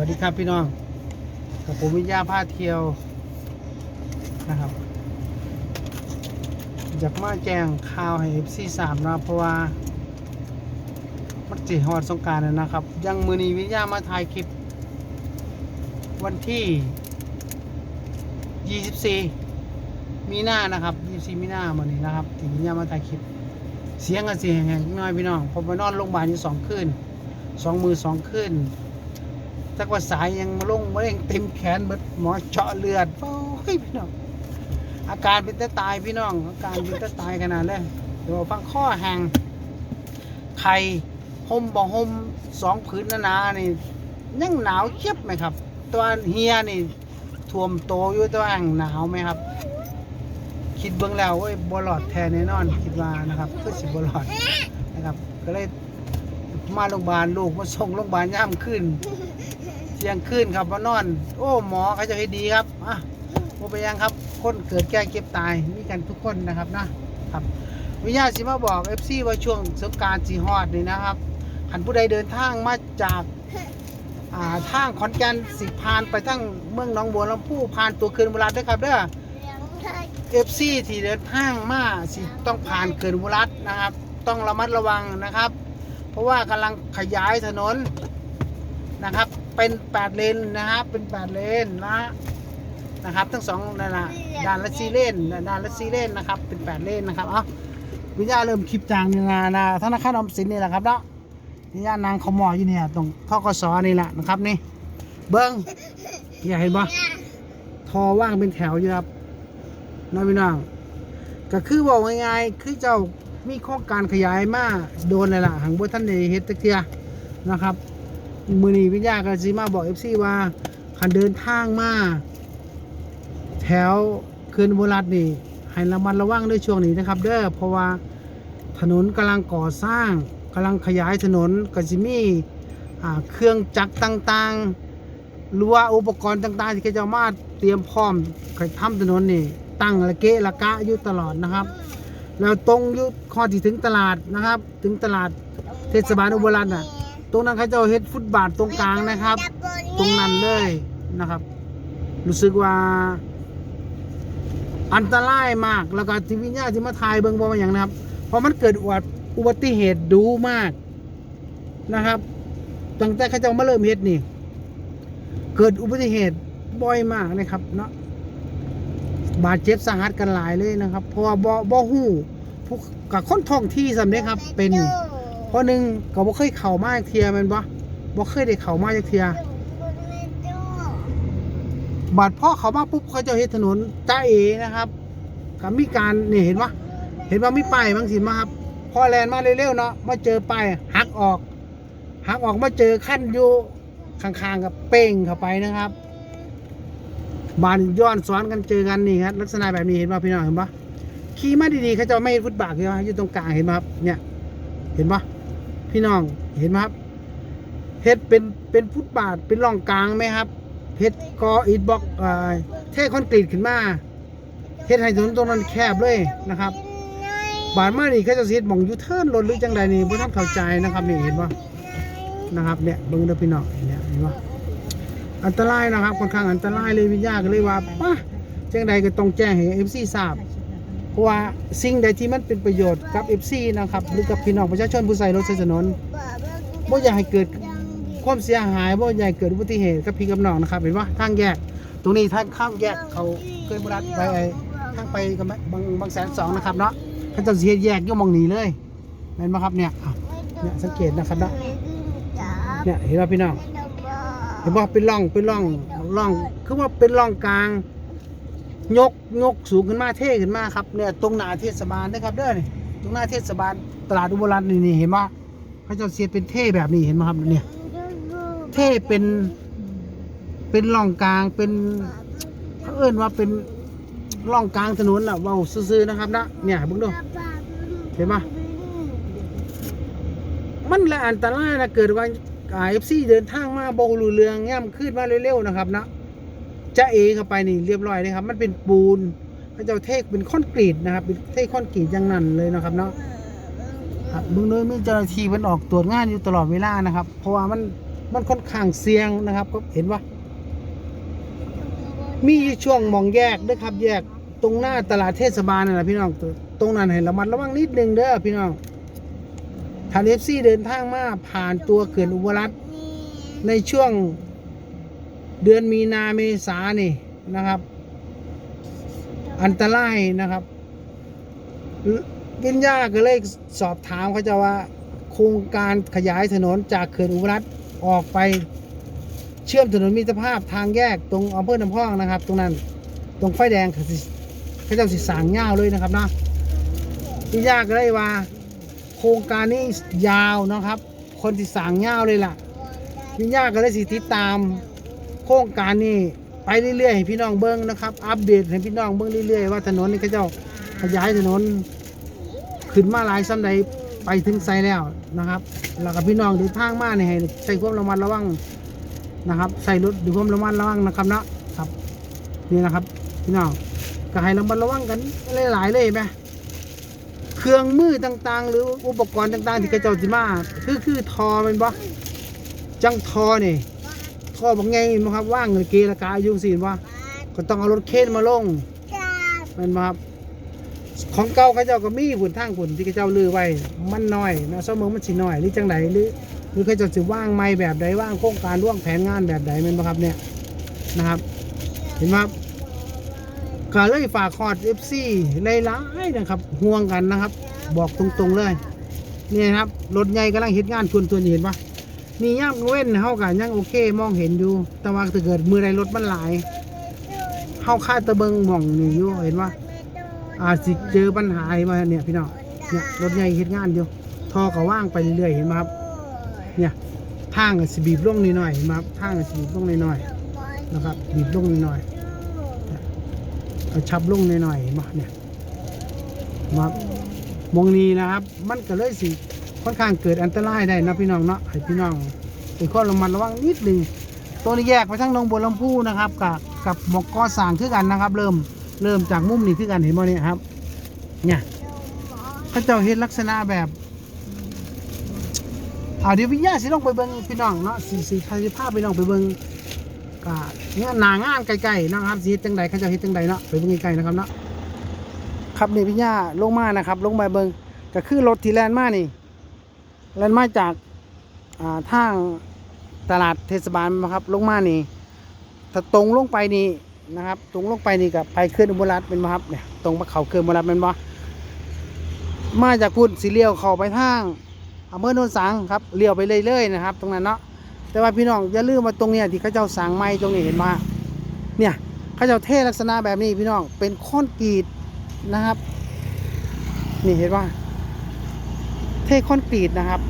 วัสดีครับพี่น้องกับผมวิญญาพาเที่ยวนะครับอยากมาแจ้งข่าวให้ FC สามนะเพราะว่ามันจิฮอดสงการแล้วนะครับ ยังมือนีวิญญามาถ่ายคลิป วันที่ 24 มีหน้านะครับ 24 มีหน้ามือนี้นะครับที่วิญญามาถ่ายคลิป เสียงกันเสียงแห่งน้อยพี่น้องผมไปนอนโรงพยาบาลอยู่สองคืนสองมือสองคืน จักว่าสายยังมาลงมาเร่งเต็มแขนเบิดหมอเจาะเลือดโอ้ยพี่น้องอาการเป็นจะตายพี่น้องอาการเป็นจะตายขนาดเลยเดี๋ยวฟังข้อแหงไข่ห่มบ่ห่มสองผืนหนานี่ยังหนาวเจี๊ยบไหมครับ ตัวเฮียนี่ท่วมโตอยู่ตัวแหงหนาวไหมครับ คิดเบื้องแล้วเว้ยบอลอดแทนแน่นอนคิดว่านะครับเพื่อสิบอลอดนะครับ ก็เลย มาโรงพยาบาลลูกมาส่งโรงพยาบาลย่ามขึ้นเที่ยงคืนครับมานอน โอ้หมอเขาจะให้ดีครับอะโมไปยังครับ คนเกิดแก่เก็บตายมีกันทุกคนนะครับนะครับวิญญาณสิมาบอกเอฟซีว่าช่วงสงการสีฮอดนี่นะครับหันผู้ใดเดินทางมาจากอ่าทางขอนแก่นสิผ่านไปทั้งเมืองหนองบัวลำพูผ่านตัวเคืนบุรัดด้วยครับเด้อเอฟซีที่เดินทางมาสิต้องผ่านเคืนบุรัดนะครับ ต้องระมัดระวังนะครับ เพราะว่ากำลังขยายถนนนะครับ เป็นแปดเลนนะครับเป็นแปดเลนนะนะครับ ทั้งสองนั่นนะด้านละสีเลนด้านละสีเลนนะครับ เป็นแปดเลนนะครับเอาวิญญาเริ่มคลิปจางนี่นะนะธนาคารออมสินนี่แหละครับเนาะวิญญานางขมออยู่เนี่ยตรงทกสนี่แหละนะครับนี่ เบิ้งอย่าเห็นปะทอว่างเป็นแถวอยู่ครับน้องพี่น้องก็คือบอกง่ายๆคือเจ้า มีโครงการขยายมาโดนเลยล่ะหังบัท่านในเฮ็ดตะเกียนะครับ มือนีวิญญากันซีมาบอกเอฟซีว่าคันเดินทางมาแถวเคืนโบราณนี่ให้ระมัดระวังด้วยช่วงนี้นะครับ เด้อเพราะว่าถนนกำลังก่อสร้างกำลังขยายถนนก็จะมีอ่าเครื่องจักรต่างๆหรือว่าอุปกรณ์ต่างๆ ที่เขาจะมาเตรียมพร้อมทำถนนนี่ตั้งละเกะละกะอยู่ตลอดนะครับ แล้วตรงอยุข้อที่ถึงตลาดนะครับ ถึงตลาดเทศบาลอุบลรัตน์น่ะ ตรงนั้นเขาจะเอาเฮ็ดฟุตบาทตรงกลางนะครับ ตรงนั้นเลยนะครับ รู้สึกว่า อันตรายมากแล้วก็ที่วิญญาณที่มาถ่ายเบิ่งบ่ว่าอย่างนะครับ เพราะมันเกิดอุบัติอุบัติเหตุดูมากนะครับตั้งแต่เขาเจะมาเริ่มเฮ็ดนี่ เกิดอุบัติเหตุบ่อยมากนะครับเนาะ บาดเจ็บสาหัสกันหลายเลยนะครับ เพราะว่าบ่บ่ฮู้ผู้กับคนท้องที่สำเร็จครับ เป็นนี่เพราะหนึ่งก็บ่เคยเข้ามาจักเทียแมันบ่บ่เคยได้เข้ามาจักเทียบาดพ่อเข้ามาปุ๊บเขาจะเฮ็ดถนนจ้าเอนะครับก็มีการนี่เห็นปะเห็นว่ามีป้ายบางสิมาครับพอแลนมาเร็วๆเนาะมาเจอป้ายหักออกหักออกมาเจอขั้นอยู่ข้างๆกับเป้งเข้าไปนะครับ บานย้อนซ้อนกันเจอกันนี่ครับลักษณะแบบนี้เห็นป่ะพี่น้องเห็นปะขี่มาดีๆเขาจะไม่ฟุตบาทใช่ไหมอยู่ตรงกลางเห็นปะครับเนี่ยเห็นปะพี่น้องเห็นไหมครับเฮ็ดเป็นเป็นฟุตบาทเป็นร่องกลางไหมครับเฮ็ดกออิฐบล็อกเอ่อเทคอนกรีตขึ้นมาเฮ็ดให้ถนนตรงนั้นแคบเลยนะครับ บาดมานี่เขาจะเฮ็ดหม่องยูเทิร์นรถหรือจังใดนี่บ่ทันเข้าใจนะครับนี่เห็นปะนะครับเนี่ยเบิ่งเด้อพี่น้องเนี่ยเห็นปะ อันตรายนะครับค่อนข้างอันตรายเลยวิญญาณก็เลยว่าป่ะจังใดก็ต้องแจ้งให้ FC ทราบเพราะว่าสิ่งใดที่มันเป็นประโยชน์กับ FC นะครับหรือกับพี่น้องประชาชนผู้ใช้รถใช้ถนนบ่อยากให้เกิดความเสียหายบ่อยากให้เกิดอุบัติเหตุกับพี่กับน้องนะครับเห็นว่าทางแยก ตรงนี้ทางข้ามแยกเขาเคยบรัดไปไอ้ทางไปกับบางบางแสนสองนะครับเนาะเขาจะเสียแยกอยู่หมองหนีเลยเห็นไหมครับเนี่ยเนี่ยสังเกตนะครับเนาะเนี่ยเห็นว่าพี่น้อง ห็นว่าเป็นร่องเป็นร่องร่องคือว่าเป็นร่องกลาง ยกยกสูงขึ้นมาเท่ขึ้นมาครับเนี่ยตรงหน้าเทศบาลนะครับเด้อนี่ตรงหน้าเทศบาลตลาดอุบลรัตน์นี่นี่เห็นไหมเขาจะเสียเป็นเท่แบบนี้เห็นไหมครับเนี่ยเท่เป็นเป็นร่องกลางเป็นเขาเอิ้นว่าเป็นร่องกลางถนนล่ะเว้าซื่อๆนะครับนะเนี่ยเบิ่งดูเห็นไหมมันแหละอันตรายนะเกิดว่า เอฟซีเดินทางมาบ่รู้เรืองย่ำขึ้นมาเร็วๆนะครับนะจะเอเข้าไปนี่เรียบร้อยเลยครับ มันเป็นปูนเขาจะเอาเทคเป็นคอนกรีตนะครับเป็นเทคคอนกรีตอย่างนั้นเลยนะครับเนาะครับเบื้องต้นมีเจ้าหน้าที่มันออกตรวจงานอยู่ตลอดเวลานะครับ เพราะว่ามันมันค่อนข้างเสี่ยงนะครับ ก็เห็นว่ามีช่วงมองแยกด้วยครับ แยกตรงหน้าตลาดเทศบาลนั่นแหละพี่น้องตรงนั้นให้ระมัดระวังนิดนึงเด้อพี่น้อง ทาเอฟซี่เดินทางมาผ่านตัวเขื่อนอุบลรัตในช่วงเดือนมีนาเมษานี่นะครับ อันตรายนะครับวิญญาก็เลยสอบถามเขาจะว่า โครงการขยายถนนจากเขื่อนอุบลรัตออกไปเชื่อมถนนมิตรภาพทางแยกตรงอำเภอน้ำพองนะครับ ตรงนั้นตรงไฟแดงเขาจ้าสิสร้างยาเลยนะครับเนาะวิญญาก็เลยว่า โครงการนี้ยาวนะครับ คนที่สร้างยาวเลยล่ะวิญญาก็เลยสิติดตาม โครงการนี้ไปเรื่อยๆให้พี่น้องเบิ้งนะครับ อัปเดตให้พี่น้องเบิ้งเรื่อยๆว่าถนนนี้เขาเจ้าขยายถนนขึ้นมาหลายซ้ำใดไปถึงไซแล้วนะครับแล้วก็พี่น้องเดินทางมาเนี่ยให้ใส่ความระมัดระวังนะครับใส่รถด้วยความระมัดระวังนะครับนะครับ นี่นะครับ พี่น้องก็ให้ระมัดระวังกันหลายๆเลยไหม เครื่องมือต่างๆ หรืออุปกรณ์ต่าง ๆ ที่เขาเจ้าสิมาคือคือทอมันบ่จังทอนี่ทอบอกไงมั้งครับว่างเงินเกละกาอยุ่งสิบ่ก็ต้องเอารถเคนมาลงมันบ่ครับของเก่าเขาเจ้าก็มีหุ่นทางหุ่นที่เขาเจ้าลือไว้ มันน้อยนะสมองมันสิน้อยหรือจังไหนหรือหรือเขาเจ้าสิว่างไม่แบบใดว่างโครงการร่วงแผนงานแบบใดมันบ่ครับเนี่ยนะครับ เห็นไหมครับ ก็เลยฝากคอร์ด FC ในร้ายๆนะครับ ห่วงกันนะครับ บอกตรงๆเลย นี่นะครับ รถใหญ่กำลังเฮ็ดงานชวนตัวนี้เห็นปะนี่ย่ำเว้นเฮากันยังโอเค มองเห็นอยู่ แต่ว่าถ้าเกิดมือใดรถมันหลายเฮาคาดตะเบิงหม่องนี่อยู่เห็นปะอาจสิเจอปัญหามาเนี่ยพี่น้องเนี่ยรถใหญ่เฮ็ดงานอยู่ท่อก็ว่างไปเรื่อยๆเห็นไหมครับ เนี่ยทางก็สบีบลงนิดหน่อยเห็นไหมครับทางก็สบีบลงนิดหน่อยนะครับบีบลงนิดหน่อย เอาชับลงนิดหน่อยๆเห็นไหมเนี่ยมครับมองนี้นะครับ มันก็เลยสิค่อนข้างเกิดอันตรายได้นะพี่น้องเนาะให้พี่น้องเป็นข้อระมัดระวังนิดหนึ่งตัวนี้แยกไปทั้งหนองบัวลำพูนะครับกับกับหมอกกอสางคือกันนะครับ เริ่มเริ่มจากมุมนี้คือกันเห็นบ่เนี่ยครับ เนี่ยเขาเจ้าเห็นลักษณะแบบอ่าเดี๋ยวพี่ย่าสิลองไปเบิ่งพี่น้องเนาะสิสิใครสิพาพี่น้องไปเบิ่ง ก็เนี่ยหนางานไกลๆนะครับสิเฮ็ดจังใดเขาจ้าเฮ็ดจังใดเนาะไปเบิ่งไกลๆนะครับเนาะครับนี่พี่ย่าลงมานะครับ ลงมาเบิ่งก็คือรถที่แลนมานี่แลนมาจากอ่าทางตลาดเทศบาลนะครับ ลงมานี่ถ้าตรงลงไปนี่นะครับตรงลงไปนี่กับไปเคลื่อนอุบลรัฐเป็นบ่ครับเนี่ยตรงไปเขาเคลื่อนอุบลรัฐเป็นบ่มาจากพุ่นสีเลี้ยวเข้าไปทางอำเภอโนนสังครับเลี้ยวไปเรื่อยๆนะครับ ตรงนั้นเนาะ แต่ว่าพี่น้องอย่าลืมว่าตรงเนี้ยที่เขาเจ้าสั่งไม้ตรงนี้เห็นมาเนี่ยเขาเจ้าเทลักษณะแบบนี้พี่น้องเป็นคอนกรีตนะครับ นี่เห็นว่า เทคอนกรีตนะครับ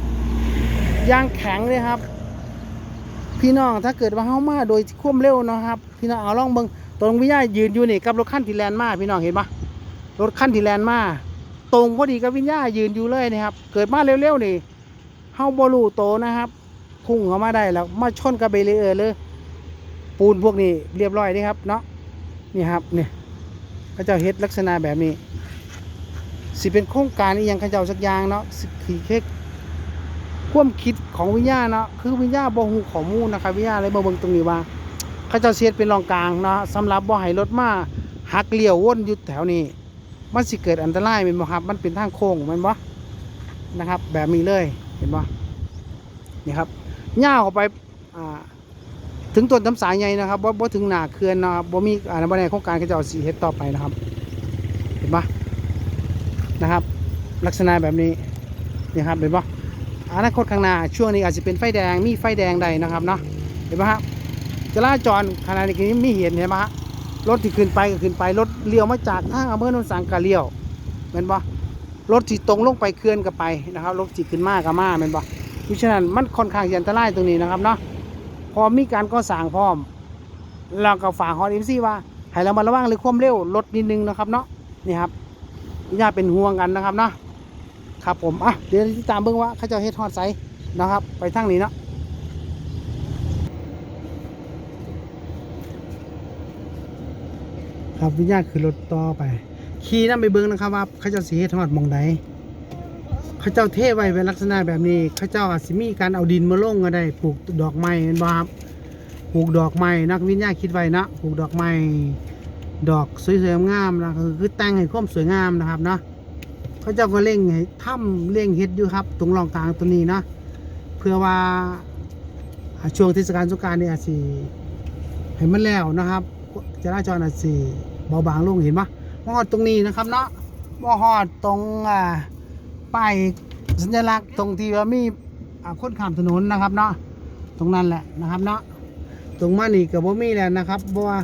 ยางแข็งเลยครับ พี่น้องถ้าเกิดว่าเฮามาโดยควบเร็วนะครับ พี่น้องเอาล่องเบิงตรงวิญญายืนอยู่นี่กับรถขั้นที่แลนมาพี่น้องเห็นปะรถขั้นที่แลนมาตรงพอดีกับวิญญายืนอยู่เลยนะครับ เกิดมาเร็วๆนี่เฮาบ่รู้โตนะครับ พุ่งเข้ามาได้แล้ว มาชนกับเบรีเออร์เลยปูนพวกนี้เรียบร้อยนี่ครับเนาะนี่ครับเนี่ยเขาเจ้าเฮ็ดลักษณะแบบนี้ สิเป็นโครงการอีหยังเขาเจ้าสักอย่างเนาะสิขี่เค้กความคิดของวิญญาณเนาะคือวิญญาณบ่ฮู้ข้อมูลนะครับวิญญาณเลยมาเบิ่งตรงนี้ว่าเขาเจ้าเสียดเป็นรองกลางเนาะสำหรับบ่ให้รถมาหักเลี้ยววนอยู่แถวนี้ มันสิเกิดอันตรายแม่นบ่ครับ มันเป็นทางโค้งม่นบ่นะครับ แบบนี้เลยเห็นบ่นี่ครับ ย่าวเข้าไปอ่าถึงต้นทำสายใหญ่นะครับบ่บ่ถึงหนาเขื่อนนะครับบ่มีอ่าบ่ได้โครงการเขาเจ้าสิเฮ็ดต่อไปนะครับ เห็นบ่นะครับ ลักษณะแบบนี้นี่ครับเห็นบ่อนาคตข้างหน้าช่วงนี้อาจจะเป็นไฟแดงมีไฟแดงใดนะครับเนาะเห็นไหมครับจราจรขณะนี้ไม่เห็นเห็นไหมฮะรถที่ขึ้นไปก็ขึ้นไปรถเลี้ยวมาจากทางอำเภอโนนสังกะเลี้ยวเห็นปะรถที่ตรงลงไปเคลื่อนก็ไปนะครับรถที่ขึ้นมาก็มาเห็นปะ เพราะฉะนั้นมันค่อนข้างอันตรายตรงนี้นะครับเนาะพอมีการก่อสร้างพร้อมเราก็ฝากฮอตเอ็มซีว่าให้เรามาระวังเรื่องความเร็วรถนิดนึงนะครับเนาะนี่ครับอย่าเป็นห่วงกันนะครับเนาะครับผมอะเดี๋ยวติดตามเบิ่งว่าเขาจะเฮ็ดฮอดไซนะครับ ไปทางนี้เนาะครับวิญญาณคือรถต่อไป ขี่นำไปเบิ่งนะครับว่าเขาจะสิเฮ็ดฮอดมองใด เขาเจ้าเทไว้เป็นลักษณะแบบนี้ เขาเจ้าอาจสิมีการเอาดินมาลงก็ได้ปลูกดอกไม้เป็นบ่ครับปลูกดอกไม้นักวิทยาคิดไว้นะปลูกดอกไม้ดอกสวยๆงามนะคือแต่งให้ความสวยงามนะครับเนาะเขาเจ้าก็เร่งให้ถ้ำเร่งเฮ็ดอยู่ครับ ตรงรองกลางตัวนี้นะเพื่อว่าช่วงเทศกาลสงการนี่อาจสิให้มันแล้วนะครับจราจรอาจสิเบาบางลงเห็นปะมอดตรงนี้นะครับเนาะมอดตรงอ่า ป้ายสัญลักษณ์ตรงที่ว่ามีคนข้ามถนนนะครับเนาะตรงนั้นแหละนะครับเนาะตรงมานี่กับบ่มีแหล้วนะครับเพราะว่า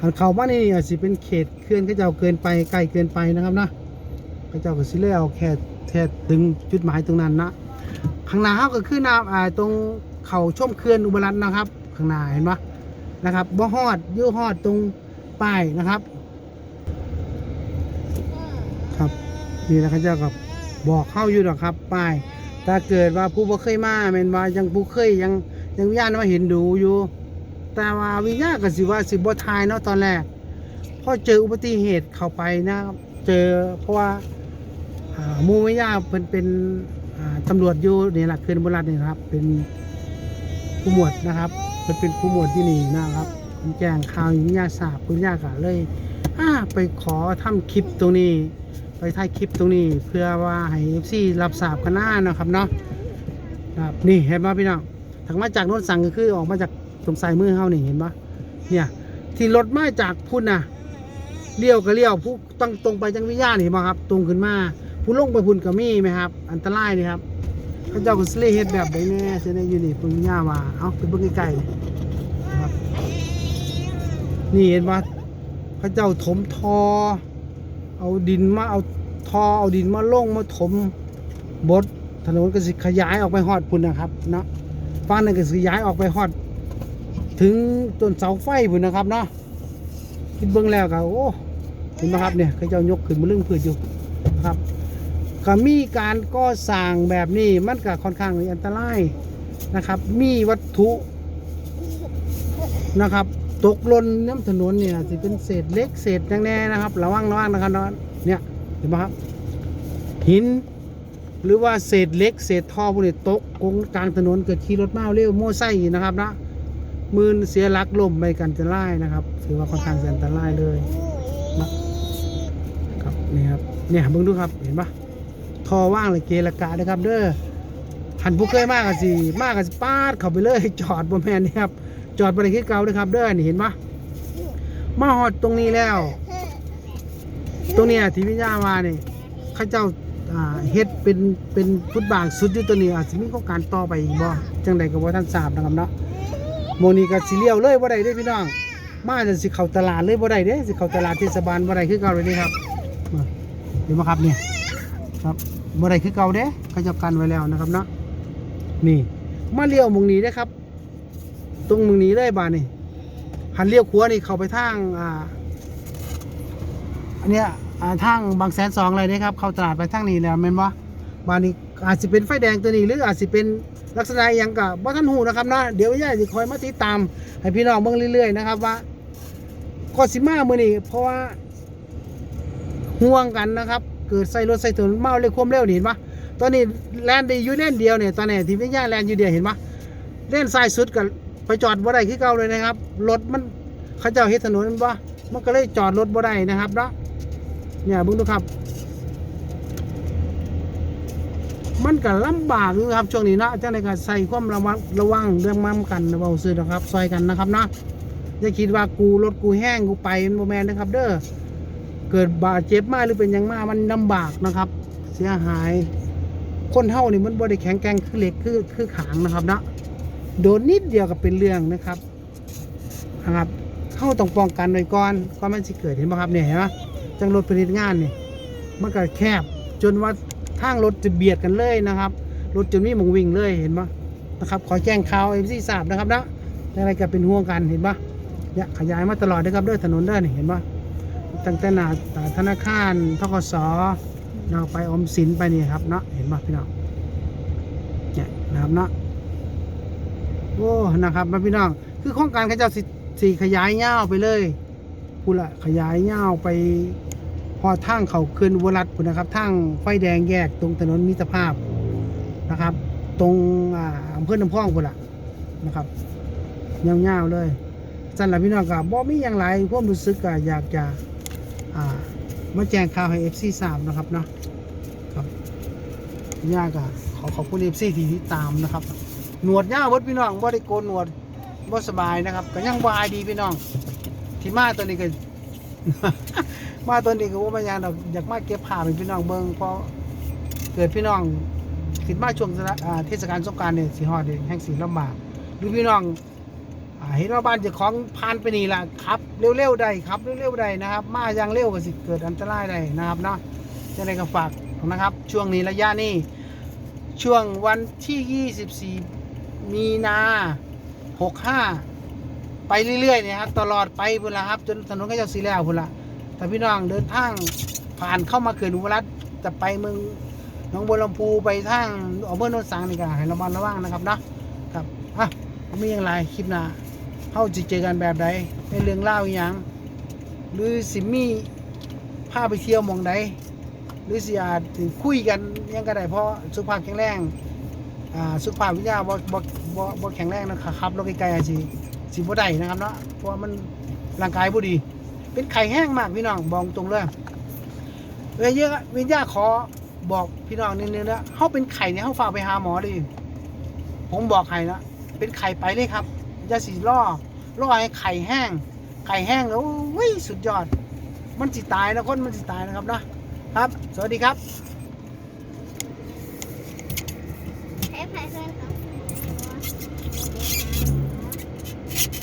หันเขามานี่อาจสิเป็นเขตเคลื่อนเขาเจ้าเกินไปไกลเกินไปนะครับเนาะเขาเจ้าก็สิเลยเอาแค่แค่ถึงจุดหมายตรงนั้นนะข้างหน้าเขาก็คือหน้าอ่าตรงเขาช่มเขื่อนอุบลรัตน์นะครับ ข้างหน้าเห็นปะนะครับบ่ฮอดยู่ฮอดตรงป้ายนะครับ ครับนี่นะเขาเจ้ากับ บอกเข้าอยู่หรอกครับป้าย ถ้าเกิดว่าผู้บ่เคยมาแม่นว่ายังผู้เคยยังยังวิญญาณมาเห็นดูอยู่ แต่ว่าวิญญาณก็สิว่าสิบ่ทายเนาะตอนแรกพอเจออุบัติเหตุเข้าไปนะครับเจอเพราะว่าอ่ามูวิญญาณเพิ่นเป็นอ่าตำรวจอยู่นี่แหละเขื่อนบุรีนี่ครับ เป็นผู้หมวดนะครับเพิ่นเป็นผู้หมวดที่นี่นะครับแจ้งข่าววิญญาณทราบวิญญาณก็เลยอ่าไปขอทำคลิปตรงนี้ ไปถ่ายคลิปตรงนี้เพื่อว่าให้ FC รับทราบกันหน้านะครับเนาะครับนี่เห็นป่ะพี่น้องทางมาจากโน้นสั่งก็คือออกมาจากตรงสายมือเฮานี่เห็นปะเนี่ยที่รถมาจากพุ่นน่ะเลี้ยวก็เลี้ยวผู้ตั้งตรงไปจังวิญญาณเห็นปะครับ ตรงขึ้นมาผู้ลงไปพุ่นก็มีไหมครับ อันตรายนี่ครับเขาเจ้าก็สเลเฮ็ดแบบใดแน่เสยในอยู่นี่ปุ่นวิญาว่าเอาไปเบิ่งใกล้ๆนะครับนี่เห็นปะเขาเจ้าถมทอ เอาดินมาเอาทอเอาดินมาลงมาถมบดถนนก็สิขยายออกไปฮอดพุ่นนะครับเนาะฝั่งนั้นก็สิขยายออกไปฮอด ถึงต้นเสาไฟพุ่นนะครับเนาะคิดเบิ่งแล้วก็โอ้เห็นไหมครับเนี่ยเขาจ้ายกขึ้นมาเรื่องพืชอยู่นะครับก็มีการก่อสร้างแบบนี้มันก็ค่อนข้างอันตรายนะครับ มีวัตถุนะครับ ตกหล่นน้ำถนนเนี่ยสิเป็นเศษเล็กเศษแน่ๆนะครับระวังระวังนะครับเนาะเนี่ยเห็นไหมครับหินหรือว่าเศษเล็กเศษท่อพวกนี้ตกกงกลางถนนเกิดขี่รถมาเร็วโม่ไส้นะครับนะมือนเสียหลักล่มไปกันจะไล่นะครับถือว่าค่อนข้างจะอันตรายเลยนะครับนี่ครับเนี่ยเบิ่งดูครับเห็นปะท่อว่างเลยเกละกะนะครับ เด้อหันผู้เคยมากกันสิมากกันสิปาดเข้าไปเลยจอดบนแมนนี่ครับ อดบริคือเก่าเลยครับ เด้อนี่เห็นปะมาหอดตรงนี้แล้ว ตรงเนี้ยที่วิญญามาเนี่ยข้าเจ้าเฮ็ดเป็นเป็นฟุตบางสุดอยู่ตัวนี้อาจจะมีโครงการต่อไปอีกบ่จังใดก็บ่ท่านทราบนะครับเนาะโมนีก็สิเลี้ยวเลยบ่ได้เด้พี่น้อง มาจะสิเข้าตลาดเลยบ่ได้เด้สิเข้าตลาดเทศบาลบ่ได้คือเก่าเลยนี่ครับมาเห็นบ่ครับเนี่ยครับบ่ได้คือเก่าเด้เขาเจะกันไว้แล้วนะครับเนาะนี่มาเลี้ยวมองนี้เด้ครับ รงมองนี้เลยบาดนี่หันเลี้ยวขวานี่เข้าไปทางอ่าอันเนี้ยอ่าทางบางแสนสองเลยนะครับเข้าตลาดไปทางนี้แล้วแม่นบ่บานนี้อาจจะเป็นไฟแดงตัวนี้หรืออาจจะเป็นลักษณะอย่างกับบ่ท่านหูนะครับนะเดี๋ยวย่าจะคอยมาติดตาม ให้พี่น้องเบิ่งเรื่อยๆนะครับว่าก็สิมามื้อนี้เพราะว่าห่วงกันนะครับ เกิดใส่รถใส่ถนนเมาเลยควมเร็วนี่เห็นปะตอนนี้แลนได้อยู่เลนเดียวเนี่ยตอนนี้ที่วิญญาแลนอยู่เดียวเห็นปะเล่นซ้ายสุดกับ จอดบ่ได้คือเก่าเลยนะครับ รถมันเขาเจ้าเฮ็ดถนนมันบ่มันก็เลยจอดรถบ่ได้นะครับเนาะเนี่ยเบิ่งดูครับ มันก็ลำบากอยู่ครับช่วงนี้เนาะจังไดก็ใส่ความระวังระวังเรื่องมั่มกันเบาซื้อนะครับซอยกันนะครับเนาะอย่าคิดว่ากูรถกูแห้งกูไปมันบ่แม่นนะครับ เด้อเกิดบาดเจ็บมาหรือเป็นหยังมามันลำบากนะครับ เสียหาย คนเฮานี่มันบ่ได้แข็งแกร่งคือเหล็กคือคือขางนะครับเนาะ โดนนิดเดียวก็เป็นเรื่องนะครับนะครับเข้าต้องป้องกันไว้ก่อนก่อนมันสิเกิดเห็นบ่ครับเนี่ยเห็นไหมจังรถผลิตงานเนี่ยมันก็แคบ จนว่าทางรถจะเบียดกันเลยนะครับรถจนมีหมองวิ่งเลยเห็นปะนะครับขอแจ้งข่าวเอ็มซีทราบนะครับนะอะไรก็เป็นห่วงกันเห็นปะเนี่ยขยายมาตลอดนะครับด้วยถนนเด้อนี่เห็นปะตั้งแต่หนาธนาคารทกสเราไปออมสินไปนี่ครับเนาะเห็นปะพี่น้องเนี่ยนะครับเนาะ โอ้นะครับมาพี่น้องคือโครงการเขาเจ้าสิสีขยายเงาไปเลยพูละขยายเงาไป พอทางเขาขึ้นอุบลรัฐพุ่นะครับทางไฟแดงแยกตรงถนนมิตรภาพนะครับ ตรงอ่าอำเภอน้ำพองพุ่นละนะครับยาๆเลยสั่นละพี่น้องก็บ่มีอย่างไรความรู้สึกก็อยากจะอ่ามาแจ้งข่าวให้ FC ทราบนะครับเนาะครับยากอะขอขอบคุณ FC ที่ติดตามนะครับ หนวดยาวเบิดพี่น้องบ่ได้โกนหนวดบ่สบายนะครับก็ยังบายดีพี่น้อง ที่มาตัวนี้ก็ มาตัวนี้ก็ว่ามันยังดอกอยากมาเก็บผ้าเป็นพี่น้องเบิ่งเพราะเกิดพี่น้องคิดมาช่วงเทศกาลสงกรารเนี่ยสิฮอดแห่งสีลำบากหรือพี่น้องเห็นว่าบ้านจ้าของผ่านไปนี่ล่ะครับเร็วๆได้ครับเร็วๆได้นะครับ มาอย่างเร็วก็สิเกิดอันตรายได้นะครับเนาะจะได้ก็ฝากนะครับ ช่วงนี้ระยะนี้ช่วงวันที่ 24 มีนา65ไปเรื่อยๆเนี่ยครับตลอดไปพุ่นละครับ จนถนนก็จะสีแล้วพุ่นละแต่พี่น้องเดินทางผ่านเข้ามาเขื่อนอุบลรัฐจะไปเมืองหนองบัวลำพูไปทางอำเภอโนนสังนี่ก็ให้ระมัดระวังนะครับเนาะครับอะมีอย่างไรคลิปหน้าเข้าจะเจอกันแบบใดในเรื่องเล่าอย่างหรือสิมีพาไปเที่ยวมองใดหรือสิอาจสิคุยกันยังก็ได้เพราะสุขภาพแข็งแรง อ่าสุขภาพวิทยาบ่บ่บ่บ่แข็งแรงนะครับรถไกลๆอาจสิสิบ่ได้นะครับเนาะเพราะว่ามันร่างกายบ่ดี เป็นไข่แห้งมากพี่น้องบอกตรงเลยเวยเยอะเวยยาขอบอกพี่น้องนิดนึงนะเฮาเป็นไข่เนี่ยเฮาฝากไปหาหมอเลยผมบอกไข่นะเป็นไข่ไปเลยครับอย่าสิล่อล่อให้ไข่แห้ง ไข่แห้งแล้วอุ้ยสุดยอด มันสิตายนะคนมันสิตายนะครับเนาะครับ สวัสดีครับ